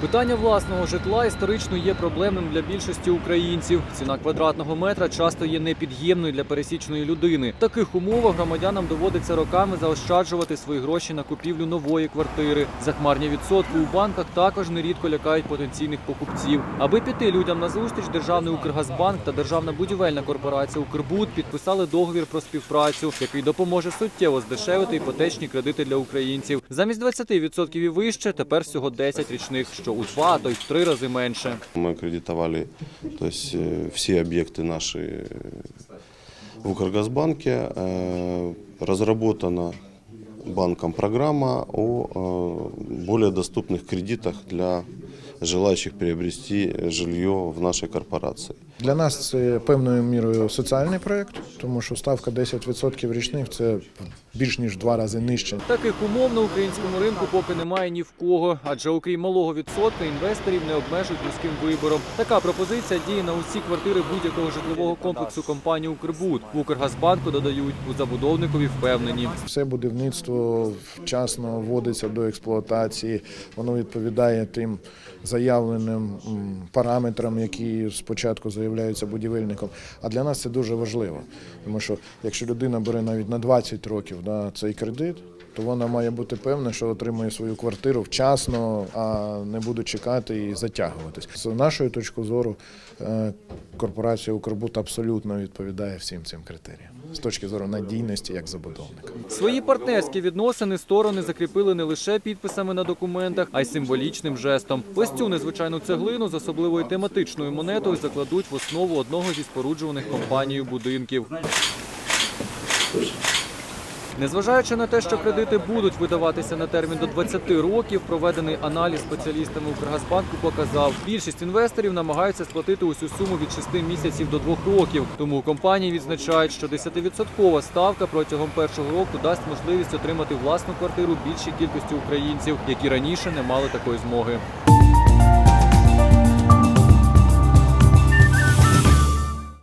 Питання власного житла історично є проблемним для більшості українців. Ціна квадратного метра часто є непід'ємною для пересічної людини. В таких умовах громадянам доводиться роками заощаджувати свої гроші на купівлю нової квартири. Захмарні відсотки у банках також нерідко лякають потенційних покупців. Аби піти людям на зустріч, державний Укргазбанк та державна будівельна корпорація Укрбуд підписали договір про співпрацю, який допоможе суттєво здешевити іпотечні кредити для українців. Замість 20% і вище тепер всього 10 річних, що у два, а то й в три рази менше. Мы кредитовали то есть, э, все объекты наши э, в Укргазбанке. Э, Разработана банком программа о э, более доступных кредитах для желающих приобрести жилье в нашей корпорации. Для нас це певною мірою соціальний проєкт, тому що ставка 10% річних це більш ніж два рази нижче. Таких умов на українському ринку поки немає ні в кого, адже окрім малого відсотка, інвесторів не обмежують вузьким вибором. Така пропозиція діє на усі квартири будь-якого житлового комплексу компанії Укрбуд. В Укргазбанку додають у забудовникові впевнені. Все будівництво вчасно вводиться до експлуатації, воно відповідає тим заявленим параметрам, які спочатку заявляються будівельником. А для нас це дуже важливо, тому що якщо людина бере навіть на 20 років да, цей кредит, то вона має бути певна, що отримує свою квартиру вчасно, а не буде чекати і затягуватись. З нашої точки зору, е, корпорація Укрбут абсолютно відповідає всім цим критеріям з точки зору надійності як забудовника. Свої партнерські відносини сторони закріпили не лише підписами на документах, а й символічним жестом. Ось цю незвичайну цеглину з особливою тематичною монетою закладуть в основу одного зі споруджуваних компанією будинків. Незважаючи на те, що кредити будуть видаватися на термін до 20 років, проведений аналіз спеціалістами Укргазбанку показав, більшість інвесторів намагаються сплатити усю суму від 6 місяців до 2 років. Тому компанії відзначають, що 10% ставка протягом першого року дасть можливість отримати власну квартиру більшій кількості українців, які раніше не мали такої змоги.